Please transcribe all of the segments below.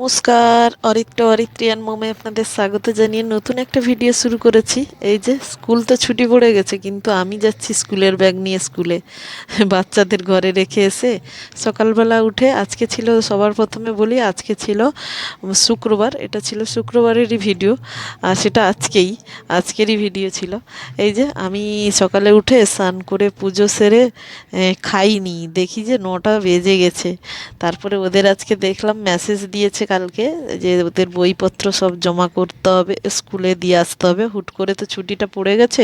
নমস্কার, অরিত্র অরিত্রিয়ান মোমে আপনাদের স্বাগত জানিয়ে নতুন একটা ভিডিও শুরু করেছি। এই যে, স্কুল তো ছুটি পড়ে গেছে, কিন্তু আমি যাচ্ছি স্কুলের ব্যাগ নিয়ে স্কুলে। বাচ্চাদের ঘরে রেখে এসে সকালবেলা উঠে, আজকে ছিল, সবার প্রথমে বলি, আজকে ছিল শুক্রবার। এটা ছিল শুক্রবারেরই ভিডিও আর সেটা আজকেই, আজকেরই ভিডিও ছিল। এই যে, আমি সকালে উঠে স্নান করে পুজো সেরে খাইনি। দেখি যে নটা বেজে গেছে। তারপরে ওদের আজকে দেখলাম মেসেজ দিয়েছে কালকে যে ওদের বইপত্র সব জমা করতে হবে, স্কুলে দিয়ে আসতে হবে। হুট করে তো ছুটিটা পড়ে গেছে,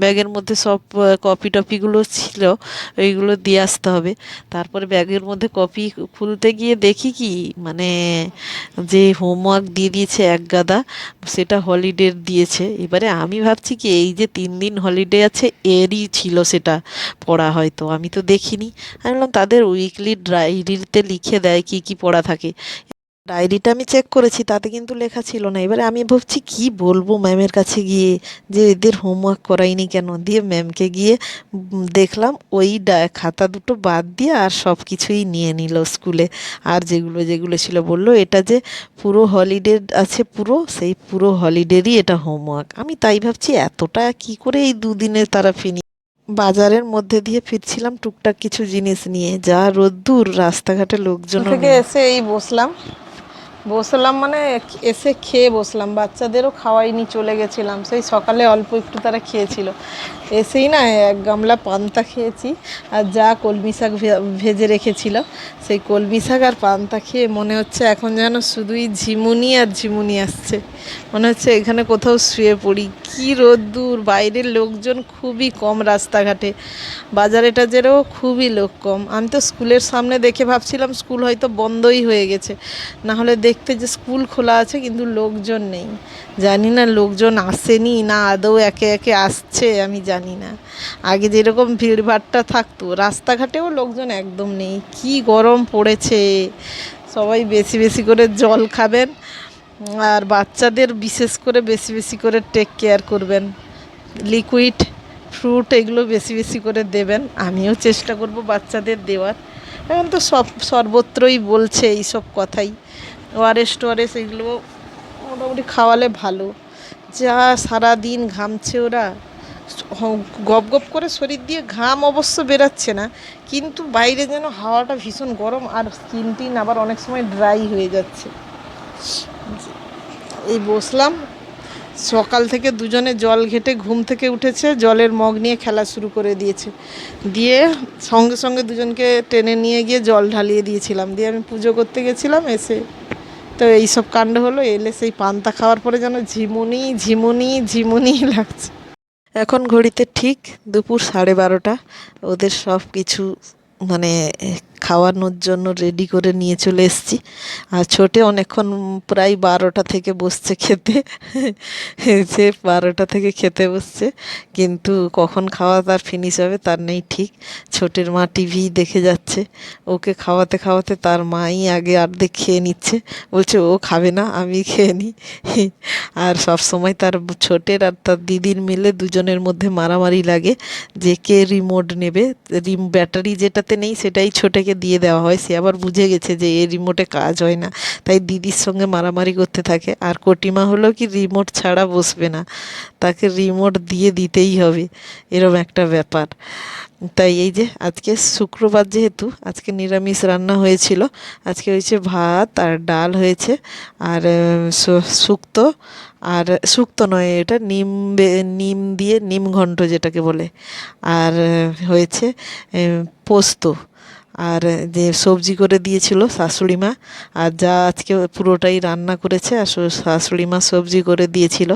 ব্যাগের মধ্যে সব কপি টপিগুলো ছিল, ওইগুলো দিয়ে আসতে হবে। তারপরে ব্যাগের মধ্যে কপি খুলতে গিয়ে দেখি কি মানে যে হোমওয়ার্ক দিয়ে দিয়েছে এক গাদা, সেটা হলিডে দিয়েছে। এবারে আমি ভাবছি কি, এই যে তিন দিন হলিডে আছে, এরই ছিল সেটা পড়া হয়তো, আমি তো দেখিনি। আমি বললাম, তাদের উইকলি ডায়েরিতে লিখে দেয় কি কি পড়া থাকে। ডায়েরিটা আমি চেক করেছি তাতে কিন্তু লেখা ছিল না। এবারে আমি ভাবছি কি বলব ম্যামের কাছে গিয়ে? যে এদের হোমওয়ার্ক করাইনি কেন? দিয়ে ম্যামকে গিয়ে দেখলাম ওই খাতা দুটো বাদ দিয়ে আর সব কিছুই নিয়ে নিল স্কুলে আর যেগুলো যেগুলো ছিল বলল এটা যে পুরো হলিডে আছে পুরো সেই পুরো হলিডেরই এটা হোমওয়ার্ক আমি তাই ভাবছি এতটা কি করে এই দুদিনে তারা ফিনি বাজারের মধ্যে দিয়ে ফিরছিলাম টুকটাক কিছু জিনিস নিয়ে? যা রোদ্দুর রাস্তাঘাটে লোকজন থেকে এসে এই বসলাম? বসলাম মানে এসে খেয়ে বসলাম। বাচ্চাদেরও খাওয়াইনি, চলে গেছিলাম। সেই সকালে অল্প একটু তারা খেয়েছিল। এসেই না এক গামলা পান্তা খেয়েছি। আর যা কলমি শাক ভেজে রেখেছিল, সেই কলমি শাক আর পান্তা খেয়ে মনে হচ্ছে এখন যেন শুধুই ঝিমুনি আর ঝিমুনি আসছে। মনে হচ্ছে এখানে কোথাও শুয়ে পড়ি। কি রোদ্দুর বাইরের লোকজন খুবই কম রাস্তাঘাটে। বাজারে টাজারেও খুবই লোক কম। আমি তো স্কুলের সামনে দেখে ভাবছিলাম স্কুল হয়তো বন্ধই হয়ে গেছে। না হলে দেখতে যে স্কুল খোলা আছে কিন্তু লোকজন নেই। জানি না লোকজন আসেনি না আদৌ একে একে আসছে, আমি জানি না। আগে যেরকম ভিড়ভাট্টা থাকতো, রাস্তাঘাটেও লোকজন একদম নেই। কি গরম পড়েছে। সবাই বেশি বেশি করে জল খাবেন। আর বাচ্চাদের বিশেষ করে বেশি বেশি করে টেক কেয়ার করবেন। লিকুইড ফ্রুট এগুলো বেশি বেশি করে দেবেন। আমিও চেষ্টা করব বাচ্চাদের দেওয়ার। এখন তো সব, সর্বত্রই বলছে এইসব কথাই। ওআরএস টোয়ারেস এগুলো মোটামুটি খাওয়ালে ভালো। যা সারা দিন ঘামছে ওরা গপ গপ করে শরীর দিয়ে ঘাম অবশ্য বেরাচ্ছে না, কিন্তু বাইরে যেন হাওয়াটা ভীষণ গরম আর স্কিন টিন আবার অনেক সময় ড্রাই হয়ে যাচ্ছে। এই বসলাম। সকাল থেকে দুজনে জল ঘেটে ঘুম থেকে উঠেছে, জলের মগ নিয়ে খেলা শুরু করে দিয়েছে। দিয়ে সঙ্গে সঙ্গে দুজনকে টেনে নিয়ে গিয়ে জল ঢালিয়ে দিয়েছিলাম। দিয়ে আমি পুজো করতে গেছিলাম, এসে তো এইসব কাণ্ড হলো, এলে সেই পান্তা খাওয়ার পরে যেন ঝিমুনি ঝিমুনি ঝিমুনি লাগছে। এখন ঘড়িতে ঠিক দুপুর সাড়ে বারোটা। ওদের সব কিছু মানে খাওয়ানোর জন্য রেডি করে নিয়ে চলে এসেছি। আর ছোটে অনেকক্ষণ প্রায় বারোটা থেকে বসছে খেতে। সে বারোটা থেকে খেতে বসছে। কিন্তু কখন খাওয়া তার ফিনিশ হবে তার নেই ঠিক। ছোটের মা টিভি দেখে যাচ্ছে। ওকে খাওয়াতে খাওয়াতে তার মাই আগে অর্ধেক খেয়ে নিচ্ছে। বলছে, ও খাবে না, আমি খেয়ে নিই আর সব সময় তার ছোটের আর তার দিদির মিলে দুজনের মধ্যে মারামারি লাগে। যে কে রিমোট নেবে? রিম ব্যাটারি যেটাতে নেই সেটাই ছোটেকে দিয়ে দেওয়া হয়, সে আবার বুঝে গেছে যে এ রিমোটে কাজ হয় না। তাই দিদির সঙ্গে মারামারি করতে থাকে। আর কটিমা হলো কি রিমোট ছাড়া বসবে না। তাকে রিমোট দিয়ে দিতেই হবে। এরম একটা ব্যাপার। তাই এই যে আজকে শুক্রবার যেহেতু, আজকে নিরামিষ রান্না হয়েছিল। আজকে হয়েছে ভাত আর ডাল হয়েছে। আর শুক্তো আর, শুক্তো নয়, এটা নিম নিম দিয়ে নিম ঘন্ট যেটাকে বলে। আর হয়েছে পোস্ত। আর যে সবজি করে দিয়েছিল শাশুড়ি মা, আর যা আজকে পুরোটাই রান্না করেছে, আর শাশুড়ি মা সবজি করে দিয়েছিল।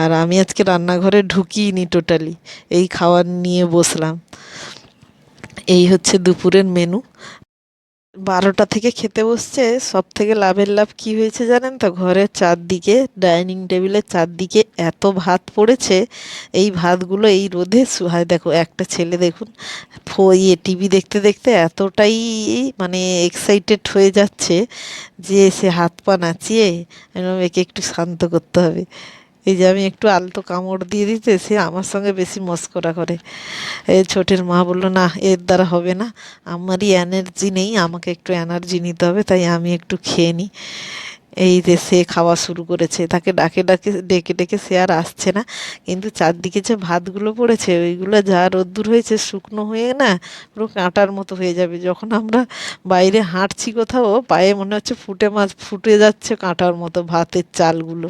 আর আমি আজকে রান্নাঘরে ঢুকিনি টোটালি এই খাওয়ার নিয়ে বসলাম। এই হচ্ছে দুপুরের মেনু বারোটা থেকে খেতে বসছে সব থেকে লাভের লাভ কি হয়েছে জানেন তো? ঘরের চারদিকে, ডাইনিং টেবিলের চারদিকে এত ভাত পড়েছে, এই ভাতগুলো এই রোদে সুহায় দেখো, একটা ছেলে দেখুন ইয়ে টিভি দেখতে দেখতে এতটাই মানে এক্সাইটেড হয়ে যাচ্ছে যে সে হাত পা নাচিয়ে একে একটু শান্ত করতে হবে। এই যে আমি একটু আলতো কামড় দিয়ে দিতে সে আমার সঙ্গে বেশি মস্করা করে। এই ছোটের মা বলল, না, এর দ্বারা হবে না। আমারই এনার্জি নেই, আমাকে একটু এনার্জি নিতে হবে, তাই আমি একটু খেয়ে নিই। এই যে সে খাওয়া শুরু করেছে, তাকে ডাকে ডাকে, ডেকে ডেকে সে আর আসছে না। কিন্তু চারদিকে যে ভাতগুলো পড়েছে, ওইগুলো যা রোদ্দুর হয়েছে, শুকনো হয়ে না পুরো কাঁটার মতো হয়ে যাবে। যখন আমরা বাইরে হাঁটছি কোথাও, পায়ে মনে হচ্ছে ফুটে মাছ, ফুটে যাচ্ছে কাঁটার মতো ভাতের চালগুলো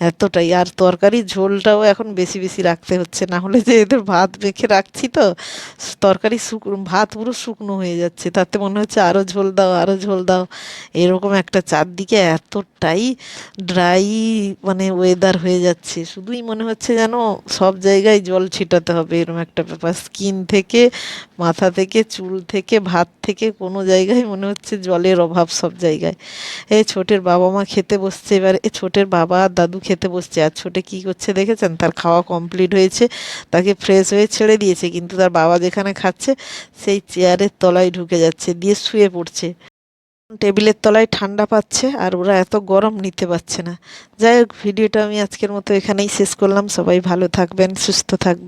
এতটাই। আর তরকারি ঝোলটাও এখন বেশি বেশি রাখতে হচ্ছে। না হলে যে এদের ভাত মেখে রাখছি তো, তরকারি শুকনো ভাত পুরো শুকনো হয়ে যাচ্ছে। তাতে মনে হচ্ছে আরও ঝোল দাও আরও ঝোল দাও। এরকম একটা চারদিকে এতটাই ড্রাই মানে ওয়েদার হয়ে যাচ্ছে। শুধুই মনে হচ্ছে যেন সব জায়গায় জল ছিটাতে হবে এরকম একটা ব্যাপার। স্কিন থেকে, মাথা থেকে, চুল থেকে, ভাত থেকে কোনো জায়গায় মনে হচ্ছে জলের অভাব সব জায়গায়। এই ছোটের বাবা মা খেতে বসছে, এবার এ ছোটের বাবা আর দাদু খেতে বসছে। আর ছোটে কি করছে দেখেছেন? তার খাওয়া কমপ্লিট হয়েছে, তাকে ফ্রেশ হয়ে ছেড়ে দিয়েছে। কিন্তু তার বাবা যেখানে খাচ্ছে, সেই চেয়ারের তলায় ঢুকে যাচ্ছে, দিয়ে শুয়ে পড়ছে। টেবিলের তলায় ঠান্ডা পাচ্ছে আর ওরা এত গরম নিতে পারছে না। যাই হোক, ভিডিওটা আমি আজকের মতো এখানেই শেষ করলাম। সবাই ভালো থাকবেন, সুস্থ থাকবেন।